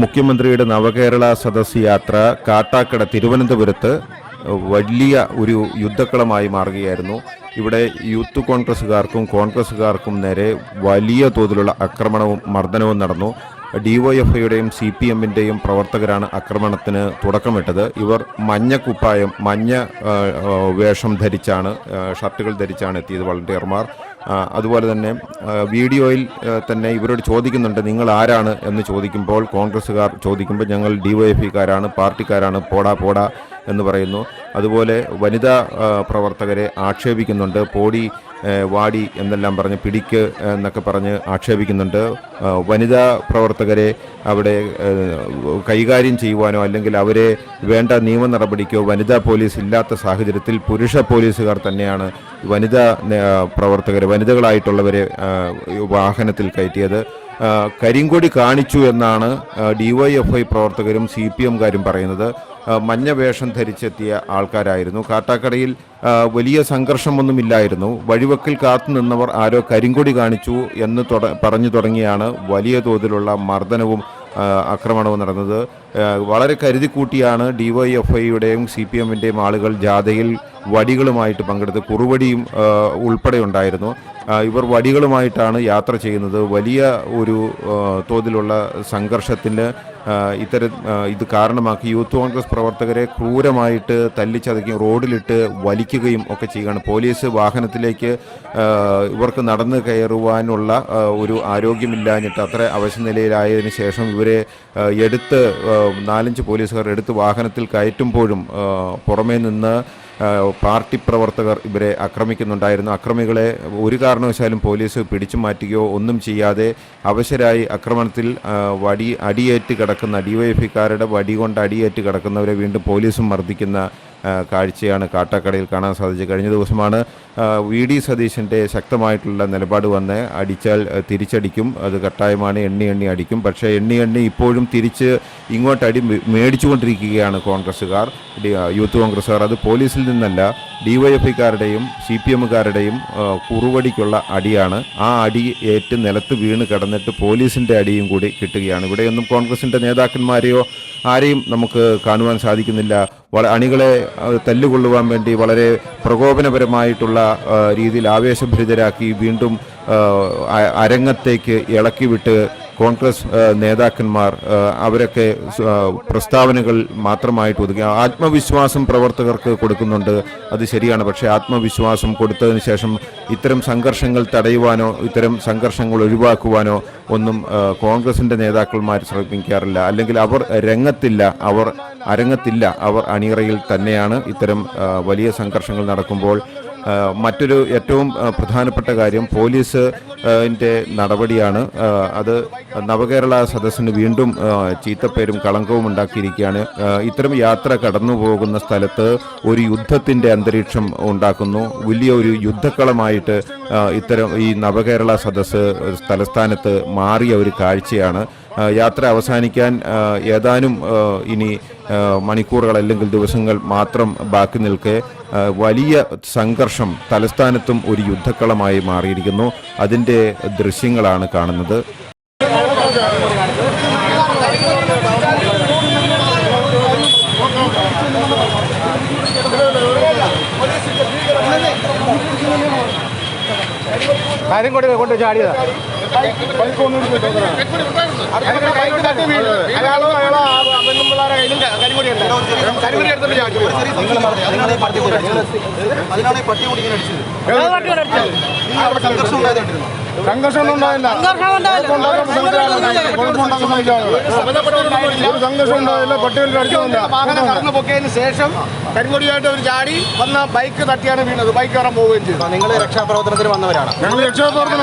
മുഖ്യമന്ത്രിയുടെ നവകേരള സദസ് യാത്ര കാട്ടാക്കട തിരുവനന്തപുരത്ത് വലിയ ഒരു യുദ്ധക്കളമായി മാറുകയായിരുന്നു. ഇവിടെ യൂത്ത് കോൺഗ്രസ്സുകാർക്കും കോൺഗ്രസ്സുകാർക്കും നേരെ വലിയ തോതിലുള്ള ആക്രമണവും മർദ്ദനവും നടന്നു. ഡിവൈഎഫ്ഐയുടെയും സി പി എമ്മിന്റെയും പ്രവർത്തകരാണ് ആക്രമണത്തിന് തുടക്കമിട്ടത്. ഇവർ മഞ്ഞ കുപ്പായം മഞ്ഞ വേഷം ധരിച്ചാണ് ഷർട്ടുകൾ ധരിച്ചാണ് എത്തിയത് വളണ്ടിയർമാർ. അതുപോലെ തന്നെ വീഡിയോയിൽ തന്നെ ഇവരോട് ചോദിക്കുന്നുണ്ട് നിങ്ങൾ ആരാണ് എന്ന് ചോദിക്കുമ്പോൾ കോൺഗ്രസ്സുകാർ ചോദിക്കുമ്പോൾ ഞങ്ങൾ ഡിവൈഎഫ്ഐക്കാരാണ് പാർട്ടിക്കാരാണ് പോടാ പോടാ എന്ന് പറയുന്നു. അതുപോലെ വനിതാ പ്രവർത്തകരെ ആക്ഷേപിക്കുന്നുണ്ട്. പോടി വാടി എന്നെല്ലാം പറഞ്ഞ് പിടിക്ക് എന്നൊക്കെ പറഞ്ഞ് ആക്ഷേപിക്കുന്നുണ്ട്. വനിതാ പ്രവർത്തകരെ അവിടെ കൈകാര്യം ചെയ്യുവാനോ അല്ലെങ്കിൽ അവരെ വേണ്ട നിയമ നടപടിക്കോ വനിതാ പോലീസ് ഇല്ലാത്ത സാഹചര്യത്തിൽ പുരുഷ പോലീസുകാർ തന്നെയാണ് വനിതാ പ്രവർത്തകർ വനിതകളായിട്ടുള്ളവരെ വാഹനത്തിൽ കയറ്റിയത്. കരിങ്കൊടി കാണിച്ചു എന്നാണ് ഡിവൈഎഫ്ഐ പ്രവർത്തകരും സി പി എംകാരും പറയുന്നത്. മഞ്ഞ വേഷം ധരിച്ചെത്തിയ ആൾക്കാരായിരുന്നു. കാട്ടാക്കടയിൽ വലിയ സംഘർഷമൊന്നുമില്ലായിരുന്നു. വഴിവക്കിൽ കാത്തു നിന്നവർ ആരോ കരിങ്കൊടി കാണിച്ചു എന്ന് പറഞ്ഞു തുടങ്ങിയാണ് വലിയ തോതിലുള്ള മർദ്ദനവും ആക്രമണവും നടന്നത്. വളരെ കരുതിക്കൂട്ടിയാണ് ഐയുടെയും സി പി എമ്മിന്റെയും ആളുകൾ ജാഥയിൽ വടികളുമായിട്ട് പങ്കെടുത്ത് കുറുവടിയും ഉൾപ്പെടെ ഉണ്ടായിരുന്നു. ഇവർ വടികളുമായിട്ടാണ് യാത്ര ചെയ്യുന്നത്. വലിയ ഒരു തോതിലുള്ള സംഘർഷത്തിന് ഇത്തരം ഇത് കാരണമാക്കി യൂത്ത് കോൺഗ്രസ് പ്രവർത്തകരെ ക്രൂരമായിട്ട് തല്ലിച്ചതയ്ക്കും റോഡിലിട്ട് വലിക്കുകയും ഒക്കെ ചെയ്യുകയാണ്. പോലീസ് വാഹനത്തിലേക്ക് ഇവർക്ക് നടന്നു കയറുവാനുള്ള ഒരു ആരോഗ്യമില്ലാഞ്ഞിട്ട് അത്ര അവശനിലയിലായതിനു ശേഷം ഇവരെ എടുത്ത് നാലഞ്ച് പോലീസുകാർ എടുത്ത് വാഹനത്തിൽ കയറ്റുമ്പോഴും പുറമേ നിന്ന് പാർട്ടി പ്രവർത്തകർ ഇവരെ ആക്രമിക്കുന്നുണ്ടായിരുന്നു. അക്രമികളെ ഒരു കാരണവശാലും പോലീസ് പിടിച്ചു മാറ്റുകയോ ഒന്നും ചെയ്യാതെ അവശരായി ആക്രമണത്തിൽ വടി അടിയേറ്റ് കിടക്കുന്ന ഡിവൈഎഫ്ഐക്കാരുടെ വടി കൊണ്ട് അടിയേറ്റ് കിടക്കുന്നവരെ വീണ്ടും പോലീസും മർദ്ദിക്കുന്ന കാഴ്ചയാണ് കാട്ടാക്കടയിൽ കാണാൻ സാധിച്ചത്. കഴിഞ്ഞ ദിവസമാണ് വി ഡി സതീശന്റെ ശക്തമായിട്ടുള്ള നിലപാട് വന്ന് അടിച്ചാൽ തിരിച്ചടിക്കും. അത് കട്ടായമാണ് എണ്ണി എണ്ണി അടിക്കും. പക്ഷേ എണ്ണി എണ്ണി ഇപ്പോഴും തിരിച്ച് ഇങ്ങോട്ട് അടി മേടിച്ചുകൊണ്ടിരിക്കുകയാണ് കോൺഗ്രസ്സുകാർ. യൂത്ത് കോൺഗ്രസ്സുകാർ. അത് പോലീസിൽ നിന്നല്ല ഡിവൈഎഫ്ഐക്കാരുടെയും സി പി എമ്മുകാരുടെയും കുറുവടിക്കുള്ള അടിയാണ്. ആ അടി ഏറ്റ് നിലത്ത് വീണ് കടന്നിട്ട് പോലീസിന്റെ അടിയും കൂടി കിട്ടുകയാണ്. ഇവിടെയൊന്നും കോൺഗ്രസിന്റെ നേതാക്കന്മാരെയോ ആരെയും നമുക്ക് കാണുവാൻ സാധിക്കുന്നില്ല. അണികളെ തല്ലുകൊള്ളുവാൻ വേണ്ടി വളരെ പ്രകോപനപരമായിട്ടുള്ള രീതിയിൽ ആവേശഭരിതരാക്കി വീണ്ടും അരങ്ങത്തേക്ക് ഇളക്കിവിട്ട് കോൺഗ്രസ് നേതാക്കന്മാർ അവരൊക്കെ പ്രസ്താവനകൾ മാത്രമായിട്ട് ഒതുക്കി. ആത്മവിശ്വാസം പ്രവർത്തകർക്ക് കൊടുക്കുന്നുണ്ട്. അത് ശരിയാണ്. പക്ഷേ ആത്മവിശ്വാസം കൊടുത്തതിന് ശേഷം ഇത്തരം സംഘർഷങ്ങൾ തടയുവാനോ ഇത്തരം സംഘർഷങ്ങൾ ഒഴിവാക്കുവാനോ ഒന്നും കോൺഗ്രസിന്റെ നേതാക്കന്മാർ ശ്രമിക്കാറില്ല. അല്ലെങ്കിൽ അവർ രംഗത്തില്ല അവർ അരങ്ങത്തില്ല അവർ അണിയറയിൽ തന്നെയാണ് ഇത്തരം വലിയ സംഘർഷങ്ങൾ നടക്കുമ്പോൾ മറ്റൊരു ഏറ്റവും പ്രധാനപ്പെട്ട കാര്യം പോലീസ് ന്റെ നടപടിയാണ്. അത് നവകേരള സദസ്സിന് വീണ്ടും ചീത്തപ്പേരും കളങ്കവും ഉണ്ടാക്കിയിരിക്കുകയാണ്. ഇത്തരം യാത്ര കടന്നു പോകുന്ന സ്ഥലത്ത് ഒരു യുദ്ധത്തിന്റെ അന്തരീക്ഷം ഉണ്ടാക്കുന്നു. വലിയ ഒരു യുദ്ധക്കളമായിട്ട് ഇത്തരം ഈ നവകേരള സദസ്സ് തലസ്ഥാനത്ത് മാറിയ ഒരു കാഴ്ചയാണ്. യാത്ര അവസാനിക്കാൻ ഏതാനും ഇനി മണിക്കൂറുകൾ അല്ലെങ്കിൽ ദിവസങ്ങൾ മാത്രം ബാക്കി നിൽക്കെ വലിയ സംഘർഷം തലസ്ഥാനത്തും ഒരു യുദ്ധക്കളമായി മാറിയിരിക്കുന്നു. അതിന്റെ ദൃശ്യങ്ങളാണ് കാണുന്നത്. കാര്യം കൊണ്ട് കൊണ്ട് ചാടിയതാ. അയാളോ പട്ടി സംഘർഷം ഉണ്ടായില്ല സംഘർഷം ഉണ്ടായില്ല പട്ടികളിൽ അടിച്ചില്ല വാഹനം കടന്നു പൊക്കിയതിന് ശേഷം കരിമുടിയായിട്ട് ഒരു ചാടി വന്ന ബൈക്ക് തട്ടിയാണ് വീണത്. ബൈക്ക് കയറാൻ പോവുകയും ചെയ്തു. നിങ്ങൾ രക്ഷാപ്രവർത്തനത്തിന് വന്നവരാണ്. ഞങ്ങൾ രക്ഷാപ്രവർത്തനം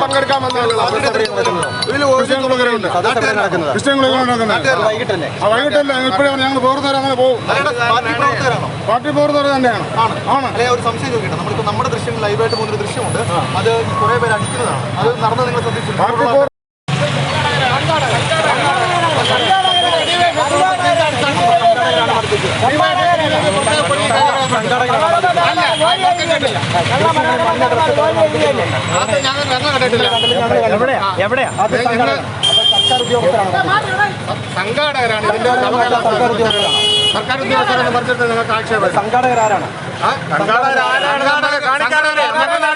പങ്കെടുക്കാൻ വന്നതാണ്. വൈകിട്ടല്ലേ? ഞങ്ങൾ പ്രവർത്തകർ അങ്ങനെ പോകും. പാർട്ടി പ്രവർത്തകർ തന്നെയാണ്. ആണ്. ഒരു സംശയം ചോദിക്കട്ടെ. നമ്മളിപ്പോ നമ്മുടെ ദൃശ്യം ലൈവായിട്ട് പോകുന്നൊരു ദൃശ്യമുണ്ട്. അത് കുറെ പേര് അടിക്കുന്നതാണ്. അത് നടന്നത് നിങ്ങൾ ശ്രദ്ധിച്ചു പാർട്ടി പ്രവർ- സംഘടനകളാണ് അത് ഞങ്ങൾ ഞങ്ങൾ കണ്ടിട്ടില്ല എവിടെയാ? സംഘാടകരാണ് ഇതിന്റെ സർക്കാർ ഉദ്യോഗസ്ഥരാണ് സർക്കാർ ഉദ്യോഗസ്ഥരെന്ന് പറഞ്ഞിട്ട് നിങ്ങൾക്ക് ആക്ഷേപം സംഘാടകരാരാണ് സംഘാടകരാരാണ്? സംഘാടകര്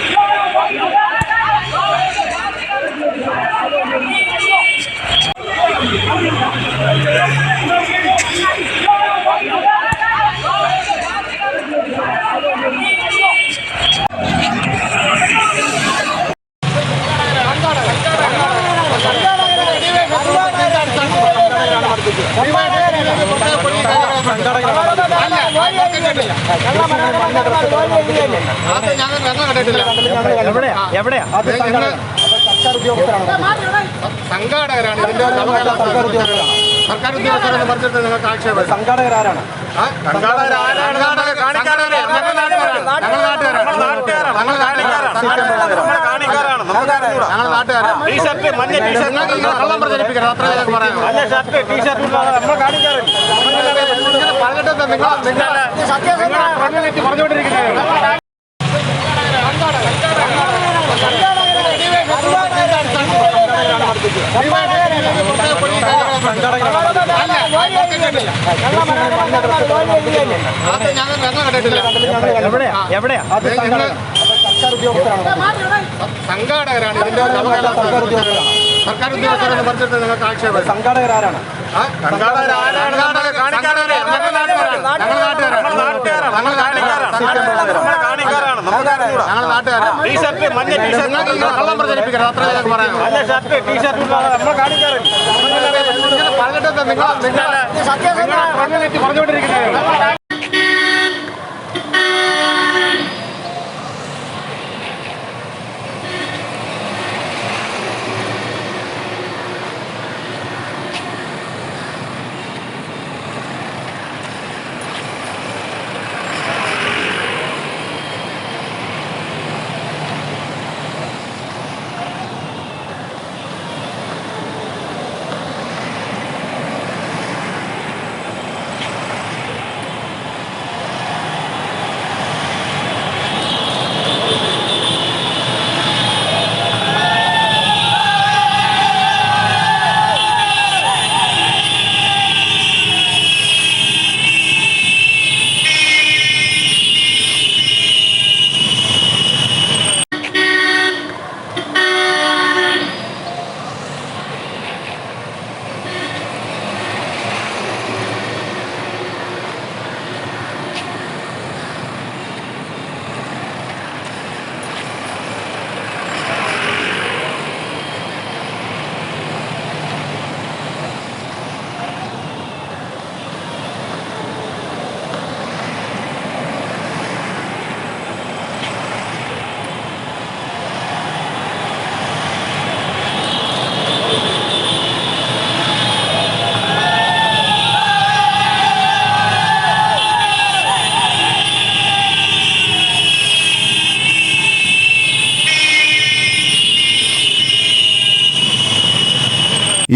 എവിടെയാ സംഘാടകരാണ്. ഇതിന്റെ സർക്കാർ ഉദ്യോഗസ്ഥരാണ് സർക്കാർ ഉദ്യോഗസ്ഥരെന്ന് പറഞ്ഞിട്ട് നിങ്ങൾക്ക് ആക്ഷേപം സംഘാടകരാരാണ് ആ, സംഘാടകരാരാണ്? സംഘാടകര് കള്ളം പ്രചരിപ്പിക്കരുത് അത്ര ഇങ്ങനെ പറഞ്ഞിട്ട് നിങ്ങൾ നിങ്ങൾ പറഞ്ഞുകൊണ്ടിരിക്കുന്നത് എവിടെയാ എവിടെയാ സർക്കാർ ഉദ്യോഗസ്ഥരാണ്. സംഘാടകരാണ്. ഇതിന്റെ സർക്കാർ ഉദ്യോഗസ്ഥരാണ്. സർക്കാർ ഉദ്യോഗസ്ഥരെന്ന് പറഞ്ഞിട്ട് നിങ്ങൾക്ക് ആക്ഷേപം. സംഘാടകരാരാണ്? ആ,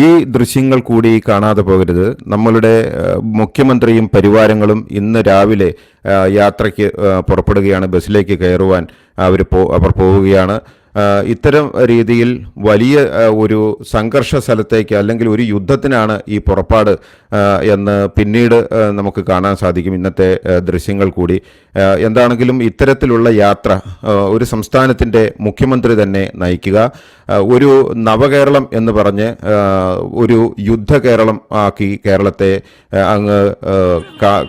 ഈ ദൃശ്യങ്ങൾ കൂടി കാണാതെ പോകരുത്. നമ്മളുടെ മുഖ്യമന്ത്രിയും പരിവാരങ്ങളും ഇന്ന് രാവിലെ യാത്രയ്ക്ക് പുറപ്പെടുകയാണ്. ബസ്സിലേക്ക് കയറുവാൻ അവർ അവർ പോവുകയാണ്. ഇത്തരം രീതിയിൽ വലിയ ഒരു സംഘർഷ സ്ഥലത്തേക്ക് അല്ലെങ്കിൽ ഒരു യുദ്ധത്തിനാണ് ഈ പുറപ്പാട് എന്ന് പിന്നീട് നമുക്ക് കാണാൻ സാധിക്കും ഇന്നത്തെ ദൃശ്യങ്ങൾ കൂടി. എന്താണെങ്കിലും ഇത്തരത്തിലുള്ള യാത്ര ഒരു സംസ്ഥാനത്തിന്റെ മുഖ്യമന്ത്രി തന്നെ നയിക്കുക. ഒരു നവകേരളം എന്ന് പറഞ്ഞ് ഒരു യുദ്ധ കേരളം ആക്കി കേരളത്തെ അങ്ങ്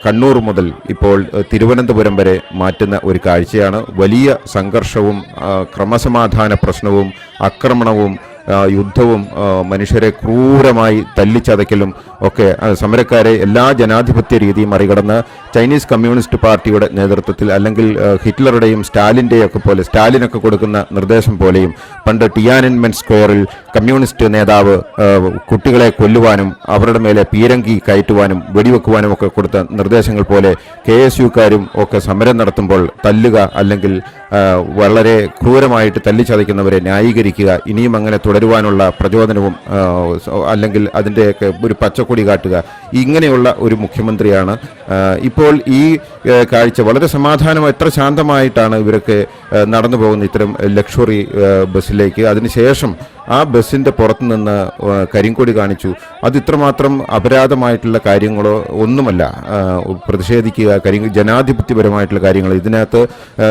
കണ്ണൂർ മുതൽ ഇപ്പോൾ തിരുവനന്തപുരം വരെ മാറ്റുന്ന ഒരു കാഴ്ചയാണ്. വലിയ സംഘർഷവും ആ, ക്രമസമാധാന പ്രശ്നവും ആക്രമണവും യുദ്ധവും മനുഷ്യരെ ക്രൂരമായി തല്ലിച്ചതയ്ക്കലും ഒക്കെ സമരക്കാരെ എല്ലാ ജനാധിപത്യ രീതിയും മറികടന്ന് ചൈനീസ് കമ്മ്യൂണിസ്റ്റ് പാർട്ടിയുടെ നേതൃത്വത്തിൽ അല്ലെങ്കിൽ ഹിറ്റ്ലറുടെയും സ്റ്റാലിന്റെയും ഒക്കെ പോലെ സ്റ്റാലിനൊക്കെ കൊടുക്കുന്ന നിർദ്ദേശം പോലെയും പണ്ട് ടിയാനൻമെൻ സ്ക്വയറിൽ കമ്മ്യൂണിസ്റ്റ് നേതാവ് കുട്ടികളെ കൊല്ലുവാനും അവരുടെ മേലെ പീരങ്കി കയറ്റുവാനും വെടിവെക്കുവാനും ഒക്കെ കൊടുത്ത നിർദ്ദേശങ്ങൾ പോലെ കെ എസ് യുക്കാരും ഒക്കെ സമരം നടത്തുമ്പോൾ തല്ലുക അല്ലെങ്കിൽ വളരെ ക്രൂരമായിട്ട് തല്ലിച്ചതയ്ക്കുന്നവരെ ന്യായീകരിക്കുക ഇനിയും അങ്ങനെ തുടരുവാനുള്ള പ്രചോദനവും അല്ലെങ്കിൽ അതിന്റെയൊക്കെ ഒരു പച്ചക്കൊടി കാട്ടുക ഇങ്ങനെയുള്ള ഒരു മുഖ്യമന്ത്രിയാണ് ഇപ്പോൾ ഈ കാഴ്ച വളരെ സമാധാനം എത്ര ശാന്തമായിട്ടാണ് ഇവരൊക്കെ നടന്നു പോകുന്നത് ഇത്തരം ലക്ഷറി ബസ്സിലേക്ക്. അതിനുശേഷം ആ ബസ്സിന്റെ പുറത്ത് നിന്ന് കരിങ്കൊടി കാണിച്ചു. അത് ഇത്രമാത്രം അപരാധമായിട്ടുള്ള കാര്യങ്ങളോ ഒന്നുമല്ല. പ്രതിഷേധിക്കുക കരി ജനാധിപത്യപരമായിട്ടുള്ള കാര്യങ്ങൾ. ഇതിനകത്ത്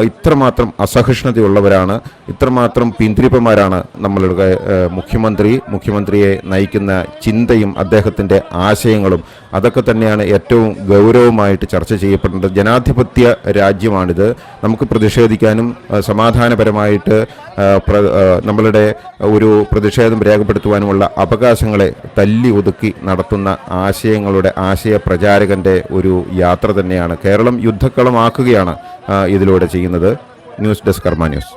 ഇത്രമാത്രം അസഹിഷ്ണുതയുള്ളവരാണ്. ഇത്രമാത്രം പിന്തിരിപ്പന്മാരാണ് നമ്മളുടെ മുഖ്യമന്ത്രി. മുഖ്യമന്ത്രിയെ നയിക്കുന്ന ചിന്തയും അദ്ദേഹത്തിന്റെ ആശയങ്ങളും അതൊക്കെ തന്നെയാണ് ഏറ്റവും ഗൗരവമായിട്ട് ചർച്ച ചെയ്യപ്പെടേണ്ടത് ജനാധിപത്യ രാജ്യമാണിത്. നമുക്ക് പ്രതിഷേധിക്കാനും സമാധാനപരമായിട്ട് നമ്മളുടെ ഒരു പ്രതിഷേധം രേഖപ്പെടുത്തുവാനുമുള്ള അവകാശങ്ങളെ തല്ലി ഒതുക്കി നടത്തുന്ന ആശയങ്ങളുടെ ആശയ പ്രചാരകന്റെ ഒരു യാത്ര തന്നെയാണ്. കേരളം യുദ്ധക്കളമാക്കുകയാണ് ഇതിലൂടെ ചെയ്യുന്നത്. News desk Karma news.